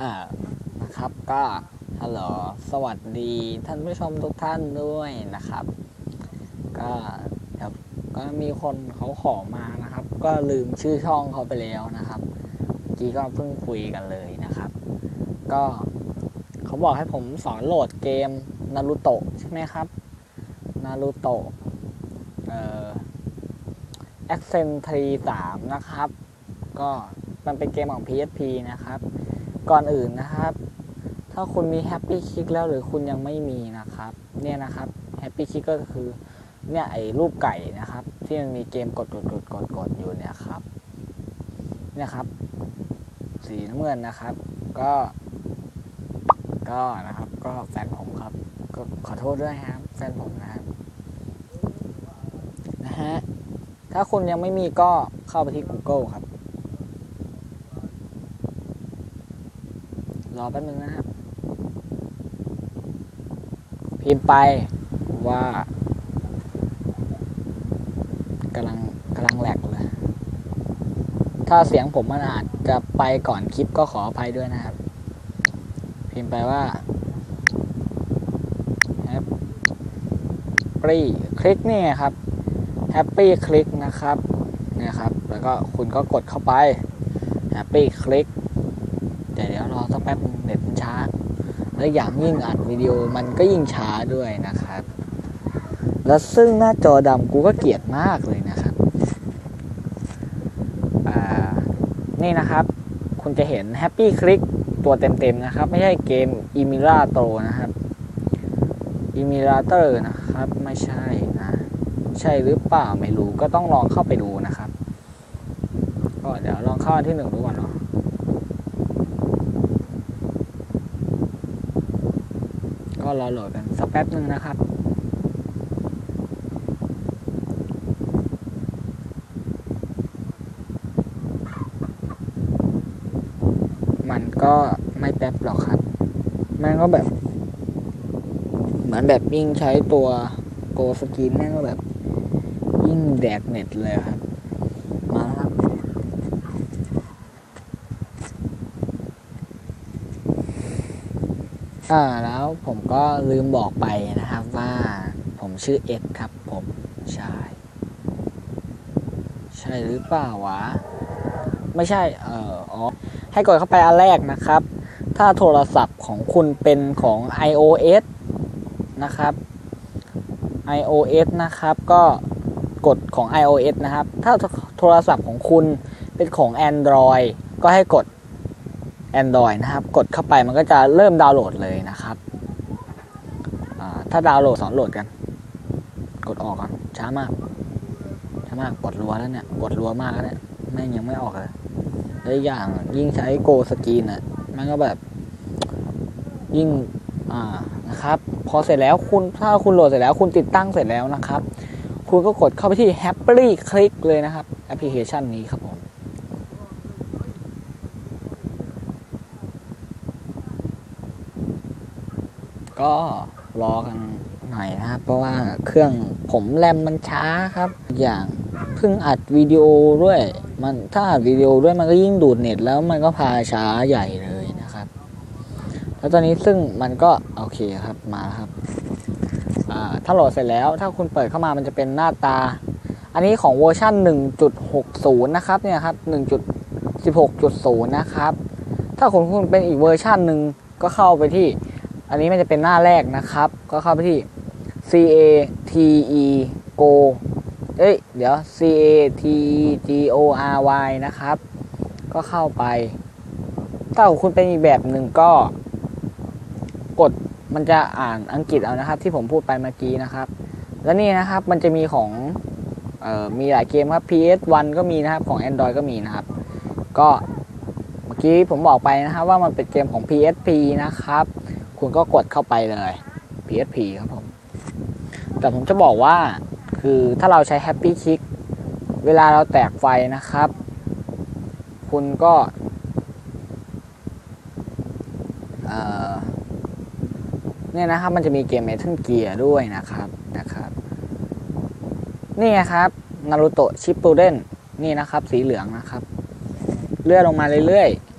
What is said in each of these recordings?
อ่านะครับก็ฮัลโหลสวัสดีท่านผู้ชมทุกท่านด้วยนะครับ ก็เดี๋ยวก็มีคนเขาขอมานะครับ ก็ลืมชื่อช่องเขาไปแล้วนะครับกี้ก็เพิ่งคุยกันเลยนะครับ ก็เขาบอกให้ผมสอนโหลดเกมนารูโตะใช่ไหมครับนารูโตะเอ่อ Accent 3นะครับ ก็มันเป็นเกมของ PSP นะครับ ก่อนอื่นนะครับ ถ้าคุณมี Happy Kick แล้วหรือคุณยังไม่มีนะครับ เนี่ยนะครับ Happy Kick ก็คือเนี่ยไอ้รูปไก่นะครับ ที่มันมีเกมกดกดกดกดกดอยู่เนี่ยครับเนี่ยครับ สีน้ำเงินนะครับ ก็ ก็นะครับ ก็แฟนผมครับ ก็ขอโทษด้วยครับ แฟนผมนะครับนะฮะถ้าคุณยังไม่มีก็เข้าไปที่ Google ครับ รอแป๊บนึงนะครับ พิมพ์ไปว่ากำลังกำลังแหลกเลย ถ้าเสียงผมมันอาจจะไปก่อนคลิปก็ขออภัยด้วยนะครับ พิมพ์ไปว่า happy คลิกนี่ครับ happy คลิกนะครับนี่ครับ แล้วก็คุณก็กดเข้าไป happy คลิก แต่เดี๋ยวรอสักแป๊บนึงเน็ตมันช้า และอย่างยิ่งอัดวิดีโอมันก็ยิ่งช้าด้วยนะครับ แล้วซึ่งหน้าจอดำกูก็เกลียดมากเลยนะครับอ่านี่นะครับ คุณจะเห็น Happy Click ตัวเต็มๆนะครับ ไม่ใช่เกม e m i r a t o นะครับ e m i r a t o r นะครับ ไม่ใช่นะ ใช่หรือเปล่าไม่รู้ก็ต้องลองเข้าไปดูนะครับ ก็เดี๋ยวลองเข้าอันที่หนึ่งดูก่อนเนาะ ก็รอโหลดกันสักแป๊บหนึ่งนะครับมันก็ไม่แป๊บหรอกครับ มันก็แบบ เหมือนแบบยิ่งใช้ตัวโกสกินแม่งก็แบบ ยิ่งแดกเน็ตเลยครับ มาแล้วครับ อ่าแล้วผมก็ลืมบอกไปนะครับว่าผมชื่อเอ็ดครับผมใช่ใช่หรือเปล่าวะ ไม่ใช่เอออ๋อให้กดเข้าไปอันแรกนะครับ ถ้าโทรศัพท์ของคุณเป็นของ iOS นะครับ iOS นะครับก็กดของ iOS นะครับ ถ้าโทรศัพท์ของคุณเป็นของ Android ก็ให้กด Android นะครับ กดเข้าไปมันก็จะเริ่มดาวน์โหลดเลยนะครับ ถ้าดาวน์โหลดสอนโหลดกัน กดออกก่อนช้ามากช้ามากกดรัวแล้วเนี่ย กดรัวมากแล้วเนี่ยแม่งยังไม่ออกเลยแล้วอย่างยิ่งใช้โกสกีนอะมันก็แบบ ยิ่งอ่านะครับ พอเสร็จแล้วคุณถ้าคุณโหลดเสร็จแล้วคุณติดตั้งเสร็จแล้วนะครับ คุณก็กดเข้าไปที่ Happily Click เลยนะครับ แอปพลิเคชันนี้ครับผม ก็รอกันหน่อยนะครับ เพราะว่าเครื่องผมแรมมันช้าครับ อย่างเพิ่งอัดวิดีโอด้วย มันถ้าอัดวิดีโอด้วยมันก็ยิ่งดูดเน็ตแล้วมันก็พาช้าใหญ่เลยนะครับ แล้วตอนนี้ซึ่งมันก็โอเคครับมาแล้วครับถ้าโหลดเสร็จแล้วถ้าคุณเปิดเข้ามามันจะเป็นหน้าตา อันนี้ของเวอร์ชัน1.60 นะครับเนี่ยครับ1.16.0 นะครับ ถ้าคุณคุณเป็นอีกเวอร์ชันหนึ่งก็เข้าไปที่ อันนี้มันจะเป็นหน้าแรกนะครับ ก็เข้าไปที่ C A T E Go เอ้ย เดี๋ยว C A T e G O R Y นะครับ ก็เข้าไป ถ้าของคุณเป็นอีกแบบหนึ่งก็ กดมันจะอ่านอังกฤษเอานะครับ ที่ผมพูดไปเมื่อกี้นะครับ แล้วนี่นะครับมันจะมีของออมีหลายเกมครับ PS1 ก็มีนะครับของ Android ก็มีนะครับ ก็เมื่อกี้ผมบอกไปนะครับว่ามันเป็นเกมของ PSP นะครับ คุณก็กดเข้าไปเลย PSP ครับผม แต่ผมจะบอกว่าคือถ้าเราใช้ Happy Kick เวลาเราแตกไฟนะครับ คุณก็เนี่ยนะครับมันจะมีเกม Metal Gear ด้วยนะครับนะครับนี่ครับนารูโตะชิปปูเด้นนี่นะครับ สีเหลืองนะครับ เลื่อนลงมาเรื่อยๆ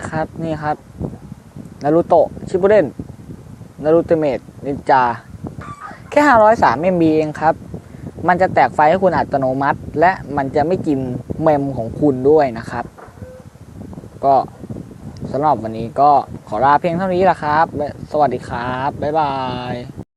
นะครับ นี่ครับนารูโตะชิบุเดนนารูเตเมดนินจา แค่ 503 MB เองครับ มันจะแตกไฟให้คุณอัตโนมัติ และมันจะไม่กินเมมของคุณด้วยนะครับ ก็สำหรับวันนี้ก็ขอลาเพียงเท่านี้แหละครับ สวัสดีครับ บ๊ายบาย